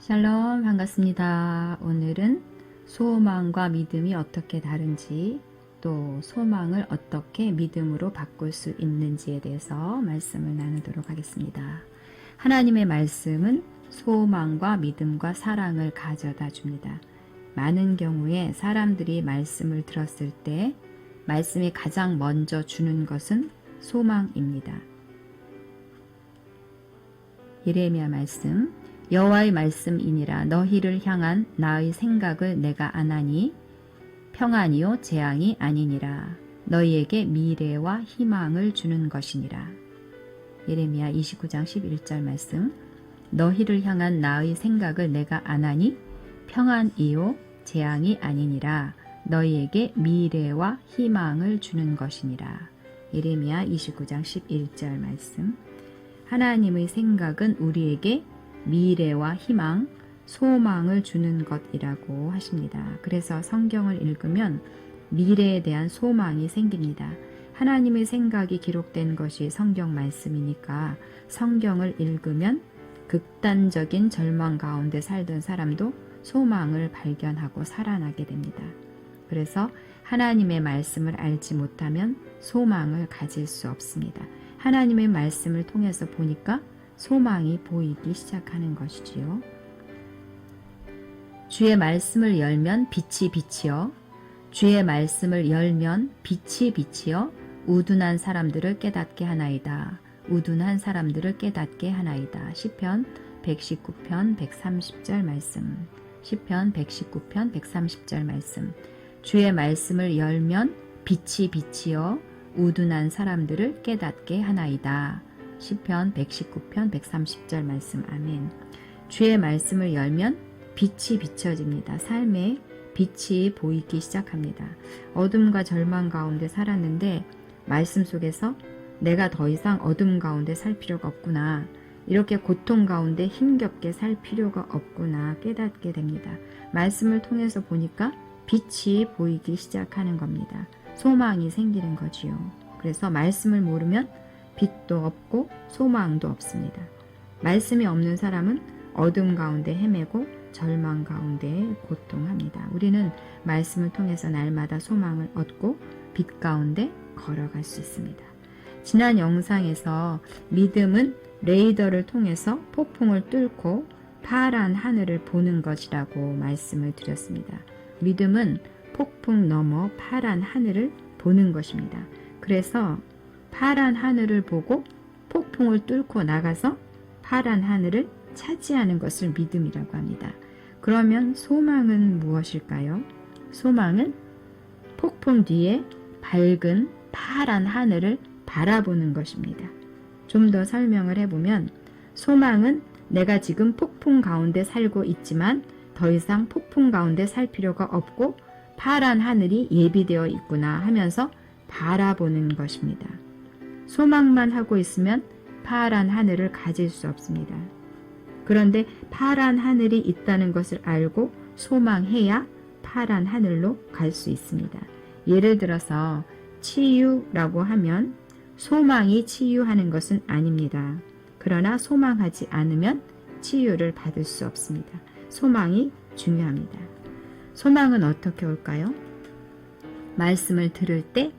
샬롬 반갑습니다. 오늘은 소망과 믿음이 어떻게 다른지 또 소망을 어떻게 믿음으로 바꿀 수 있는지에 대해서 말씀을 나누도록 하겠습니다. 하나님의 말씀은 소망과 믿음과 사랑을 가져다 줍니다. 많은 경우에 사람들이 말씀을 들었을 때 말씀이 가장 먼저 주는 것은 소망입니다. 예레미야 말씀 여호와의 말씀이니라. 너희를 향한 나의 생각을 내가 아나니 평안이요 재앙이 아니니라. 너희에게 미래와 희망을 주는 것이니라. 예레미야 29장 11절 말씀. 너희를 향한 나의 생각을 내가 아나니 평안이요 재앙이 아니니라. 너희에게 미래와 희망을 주는 것이니라. 예레미야 29장 11절 말씀. 하나님의 생각은 우리에게 미래와 희망, 소망을 주는 것이라고 하십니다. 그래서 성경을 읽으면 미래에 대한 소망이 생깁니다. 하나님의 생각이 기록된 것이 성경 말씀이니까 성경을 읽으면 극단적인 절망 가운데 살던 사람도 소망을 발견하고 살아나게 됩니다. 그래서 하나님의 말씀을 알지 못하면 소망을 가질 수 없습니다. 하나님의 말씀을 통해서 보니까 소망이 보이기 시작하는 것이지요. 주의 말씀을 열면 빛이 빛이요. 주의 말씀을 열면 빛이 빛이요. 우둔한 사람들을 깨닫게 하나이다. 우둔한 사람들을 깨닫게 하나이다. 시편 119편 130절 말씀. 시편 119편 130절 말씀. 주의 말씀을 열면 빛이 빛이요. 우둔한 사람들을 깨닫게 하나이다. 시편 119편 130절 말씀 아멘. 주의 말씀을 열면 빛이 비춰집니다. 삶에 빛이 보이기 시작합니다. 어둠과 절망 가운데 살았는데 말씀 속에서 내가 더 이상 어둠 가운데 살 필요가 없구나. 이렇게 고통 가운데 힘겹게 살 필요가 없구나 깨닫게 됩니다. 말씀을 통해서 보니까 빛이 보이기 시작하는 겁니다. 소망이 생기는 거지요. 그래서 말씀을 모르면 빛도 없고 소망도 없습니다. 말씀이 없는 사람은 어둠 가운데 헤매고 절망 가운데 고통합니다. 우리는 말씀을 통해서 날마다 소망을 얻고 빛 가운데 걸어갈 수 있습니다. 지난 영상에서 믿음은 레이더를 통해서 폭풍을 뚫고 파란 하늘을 보는 것이라고 말씀을 드렸습니다. 믿음은 폭풍 넘어 파란 하늘을 보는 것입니다. 그래서 파란 하늘을 보고 폭풍을 뚫고 나가서 파란 하늘을 차지하는 것을 믿음이라고 합니다. 그러면 소망은 무엇일까요? 소망은 폭풍 뒤에 밝은 파란 하늘을 바라보는 것입니다. 좀 더 설명을 해보면 소망은 내가 지금 폭풍 가운데 살고 있지만 더 이상 폭풍 가운데 살 필요가 없고 파란 하늘이 예비되어 있구나 하면서 바라보는 것입니다. 소망만 하고 있으면 파란 하늘을 가질 수 없습니다. 그런데 파란 하늘이 있다는 것을 알고 소망해야 파란 하늘로 갈 수 있습니다. 예를 들어서 치유라고 하면 소망이 치유하는 것은 아닙니다. 그러나 소망하지 않으면 치유를 받을 수 없습니다. 소망이 중요합니다. 소망은 어떻게 올까요? 말씀을 들을 때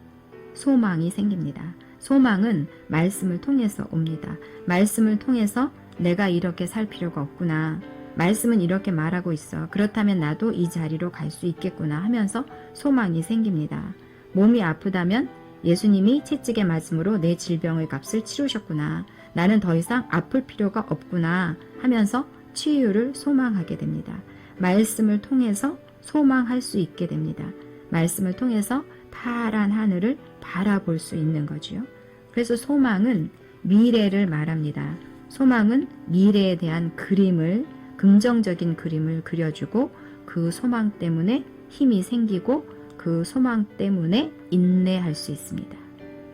소망이 생깁니다. 소망은 말씀을 통해서 옵니다. 말씀을 통해서 내가 이렇게 살 필요가 없구나. 말씀은 이렇게 말하고 있어. 그렇다면 나도 이 자리로 갈 수 있겠구나 하면서 소망이 생깁니다. 몸이 아프다면 예수님이 채찍에 맞음으로 내 질병의 값을 치르셨구나. 나는 더 이상 아플 필요가 없구나 하면서 치유를 소망하게 됩니다. 말씀을 통해서 소망할 수 있게 됩니다. 말씀을 통해서 파란 하늘을 바라볼 수 있는 거지요. 그래서 소망은 미래를 말합니다. 소망은 미래에 대한 그림을 긍정적인 그림을 그려주고 그 소망 때문에 힘이 생기고 그 소망 때문에 인내할 수 있습니다.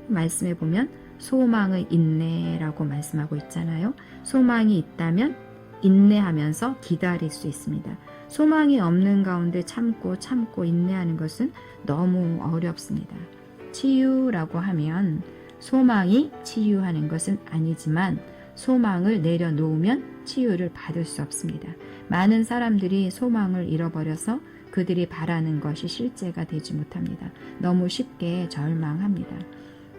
말씀에 보면 소망의 인내라고 말씀하고 있잖아요. 소망이 있다면 인내하면서 기다릴 수 있습니다. 소망이 없는 가운데 참고 참고 인내하는 것은 너무 어렵습니다. 치유라고 하면 소망이 치유하는 것은 아니지만 소망을 내려놓으면 치유를 받을 수 없습니다. 많은 사람들이 소망을 잃어버려서 그들이 바라는 것이 실제가 되지 못합니다. 너무 쉽게 절망합니다.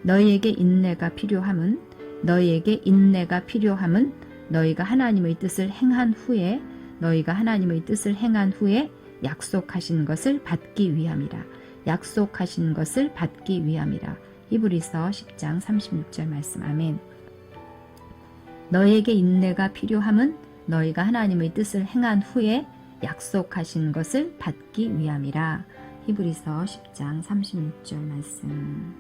너희에게 인내가 필요함은 너희에게 인내가 필요함은 너희가 하나님의 뜻을 행한 후에 너희가 하나님의 뜻을 행한 후에 약속하신 것을 받기 위함이라. 약속하신 것을 받기 위함이라. 히브리서 10장 36절 말씀. 아멘. 너희에게 인내가 필요함은 너희가 하나님의 뜻을 행한 후에 약속하신 것을 받기 위함이라. 히브리서 10장 36절 말씀.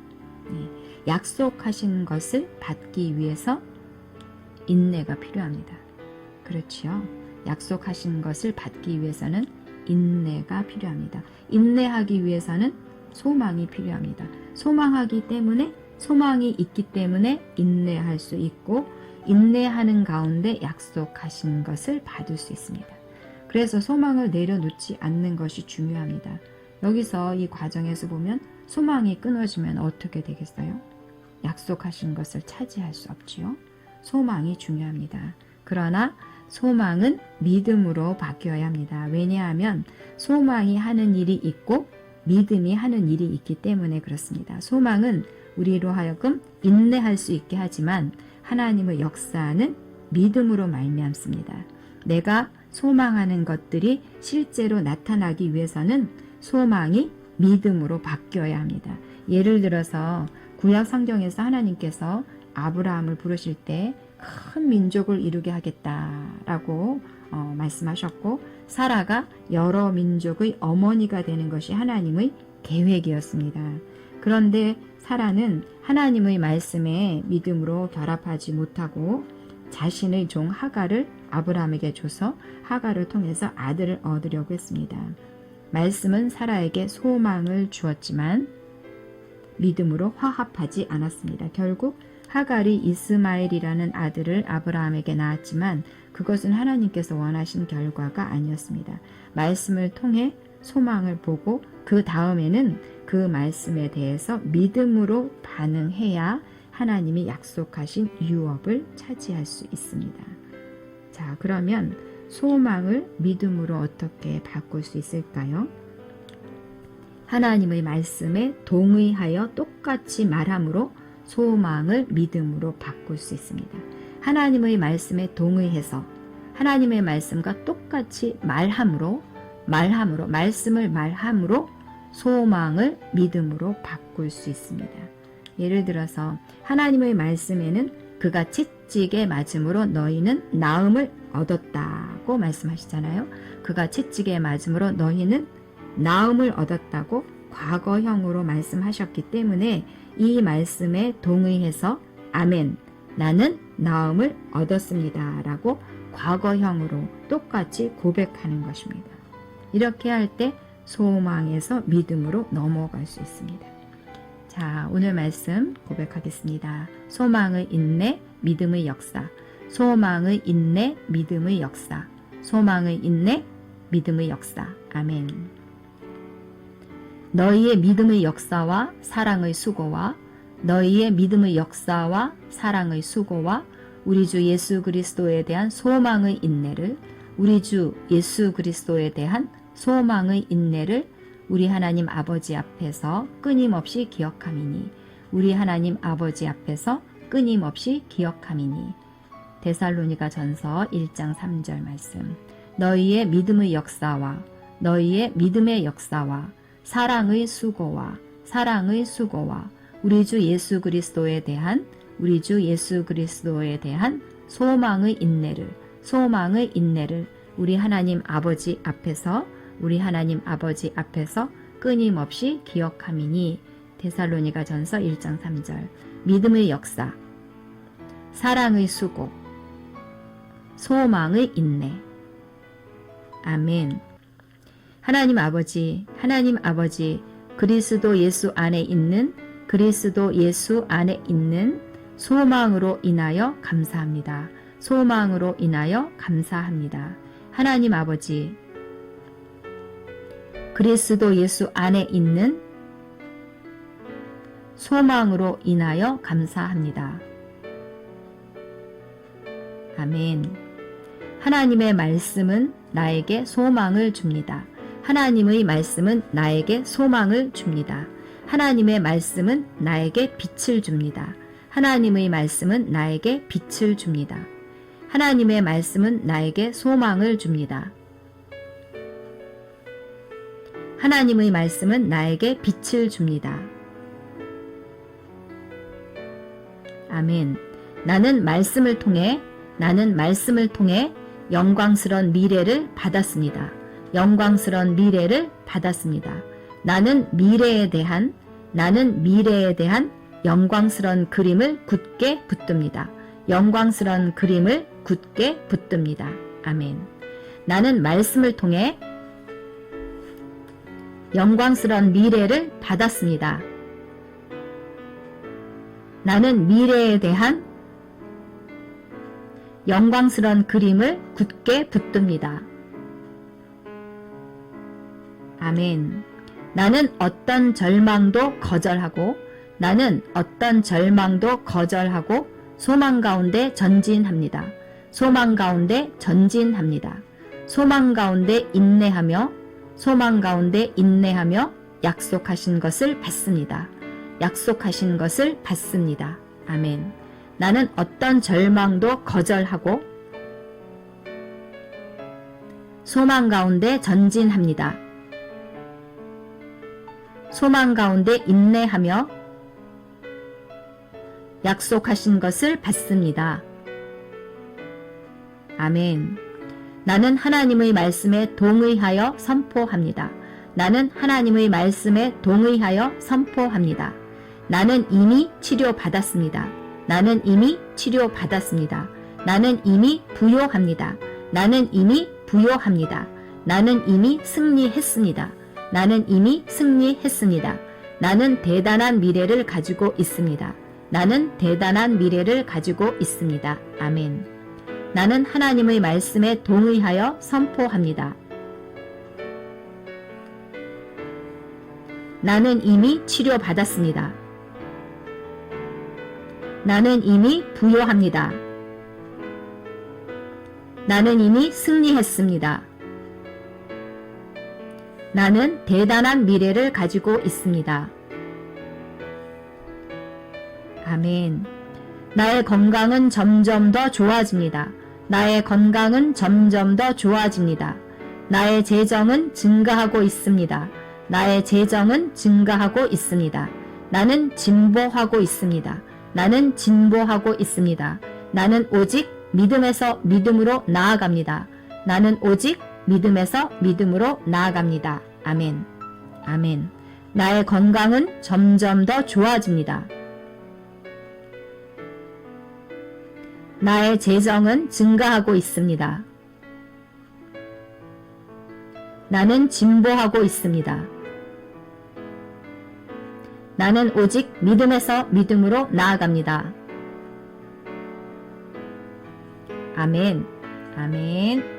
네, 약속하신 것을 받기 위해서 인내가 필요합니다. 그렇지요. 약속하신 것을 받기 위해서는 인내가 필요합니다. 인내하기 위해서는 소망이 필요합니다. 소망하기 때문에 소망이 있기 때문에 인내할 수 있고 인내하는 가운데 약속하신 것을 받을 수 있습니다. 그래서 소망을 내려놓지 않는 것이 중요합니다. 여기서 이 과정에서 보면 소망이 끊어지면 어떻게 되겠어요? 약속하신 것을 차지할 수 없지요. 소망이 중요합니다. 그러나 소망은 믿음으로 바뀌어야 합니다. 왜냐하면 소망이 하는 일이 있고 믿음이 하는 일이 있기 때문에 그렇습니다. 소망은 우리로 하여금 인내할 수 있게 하지만 하나님의 역사는 믿음으로 말미암습니다. 내가 소망하는 것들이 실제로 나타나기 위해서는 소망이 믿음으로 바뀌어야 합니다. 예를 들어서 구약 성경에서 하나님께서 아브라함을 부르실 때 큰 민족을 이루게 하겠다라고 어, 말씀하셨고 사라가 여러 민족의 어머니가 되는 것이 하나님의 계획이었습니다. 그런데 사라는 하나님의 말씀에 믿음으로 결합하지 못하고 자신의 종 하가를 아브라함에게 줘서 하가를 통해서 아들을 얻으려고 했습니다. 말씀은 사라에게 소망을 주었지만 믿음으로 화합하지 않았습니다. 결국 하갈이 이스마엘이라는 아들을 아브라함에게 낳았지만 그것은 하나님께서 원하신 결과가 아니었습니다. 말씀을 통해 소망을 보고 그 다음에는 그 말씀에 대해서 믿음으로 반응해야 하나님이 약속하신 유업을 차지할 수 있습니다. 자, 그러면 소망을 믿음으로 어떻게 바꿀 수 있을까요? 하나님의 말씀에 동의하여 똑같이 말함으로 소망을 믿음으로 바꿀 수 있습니다. 하나님의 말씀에 동의해서 하나님의 말씀과 똑같이 말함으로 말함으로 말씀을 말함으로 소망을 믿음으로 바꿀 수 있습니다. 예를 들어서 하나님의 말씀에는 그가 채찍에 맞음으로 너희는 나음을 얻었다고 말씀하시잖아요. 그가 채찍에 맞음으로 너희는 나음을 얻었다고 과거형으로 말씀하셨기 때문에 이 말씀에 동의해서 아멘 나는 나음을 얻었습니다 라고 과거형으로 똑같이 고백하는 것입니다. 이렇게 할 때 소망에서 믿음으로 넘어갈 수 있습니다. 자, 오늘 말씀 고백하겠습니다. 소망의 인내, 믿음의 역사. 소망의 인내, 믿음의 역사. 소망의 인내, 믿음의 역사. 아멘. 너희의 믿음의 역사와 사랑의 수고와 너희의 믿음의 역사와 사랑의 수고와 우리 주 예수 그리스도에 대한 소망의 인내를 우리 주 예수 그리스도에 대한 소망의 인내를 우리 하나님 아버지 앞에서 끊임없이 기억함이니 우리 하나님 아버지 앞에서 끊임없이 기억함이니. 데살로니가 전서 1장 3절 말씀. 너희의 믿음의 역사와 너희의 믿음의 역사와 사랑의 수고와 사랑의 수고와 우리 주 예수 그리스도에 대한 우리 주 예수 그리스도에 대한 소망의 인내를 소망의 인내를 우리 하나님 아버지 앞에서 우리 하나님 아버지 앞에서 끊임없이 기억함이니 데살로니가 전서 1장 3절. 믿음의 역사. 사랑의 수고. 소망의 인내. 아멘 하나님 아버지, 하나님 아버지, 그리스도 예수 안에 있는 그리스도 예수 안에 있는 소망으로 인하여 감사합니다. 소망으로 인하여 감사합니다. 하나님 아버지, 그리스도 예수 안에 있는 소망으로 인하여 감사합니다. 아멘. 하나님의 말씀은 나에게 소망을 줍니다. 하나님의 말씀은 나에게 소망을 줍니다. 하나님의 말씀은 나에게 빛을 줍니다. 하나님의 말씀은 나에게 빛을 줍니다. 하나님의 말씀은 나에게 소망을 줍니다. 하나님의 말씀은 나에게 빛을 줍니다. 아멘. 나는 말씀을 통해 나는 말씀을 통해 영광스런 미래를 받았습니다. 영광스런 미래를 받았습니다. 나는 미래에 대한 나는 미래에 대한 영광스런 그림을 굳게 붙듭니다. 영광스런 그림을 굳게 붙듭니다. 아멘. 나는 말씀을 통해 영광스런 미래를 받았습니다. 나는 미래에 대한 영광스런 그림을 굳게 붙듭니다. 아멘. 나는 어떤 절망도 거절하고 나는 어떤 절망도 거절하고 소망 가운데 전진합니다. 소망 가운데 전진합니다. 소망 가운데 인내하며 소망 가운데 인내하며 약속하신 것을 받습니다. 약속하신 것을 받습니다. 아멘. 나는 어떤 절망도 거절하고 소망 가운데 전진합니다. 소망 가운데 인내하며 약속하신 것을 받습니다. 아멘. 나는 하나님의 말씀에 동의하여 선포합니다. 나는 하나님의 말씀에 동의하여 선포합니다. 나는 이미 치료받았습니다. 나는 이미 치료받았습니다. 나는 이미 부요합니다. 나는 이미 부요합니다. 나는 이미 승리했습니다. 나는 이미 승리했습니다. 나는 대단한 미래를 가지고 있습니다. 나는 대단한 미래를 가지고 있습니다. 아멘. 나는 하나님의 말씀에 동의하여 선포합니다. 나는 이미 치료받았습니다. 나는 이미 부요합니다. 나는 이미 승리했습니다. 나는 대단한 미래를 가지고 있습니다. 아멘. 나의 건강은 점점 더 좋아집니다. 나의 건강은 점점 더 좋아집니다. 나의 재정은 증가하고 있습니다. 나의 재정은 증가하고 있습니다. 나는 진보하고 있습니다. 나는 진보하고 있습니다. 나는 오직 믿음에서 믿음으로 나아갑니다. 나는 오직 믿음에서 믿음으로 나아갑니다. 아멘. 아멘. 나의 건강은 점점 더 좋아집니다. 나의 재정은 증가하고 있습니다. 나는 진보하고 있습니다. 나는 오직 믿음에서 믿음으로 나아갑니다. 아멘. 아멘.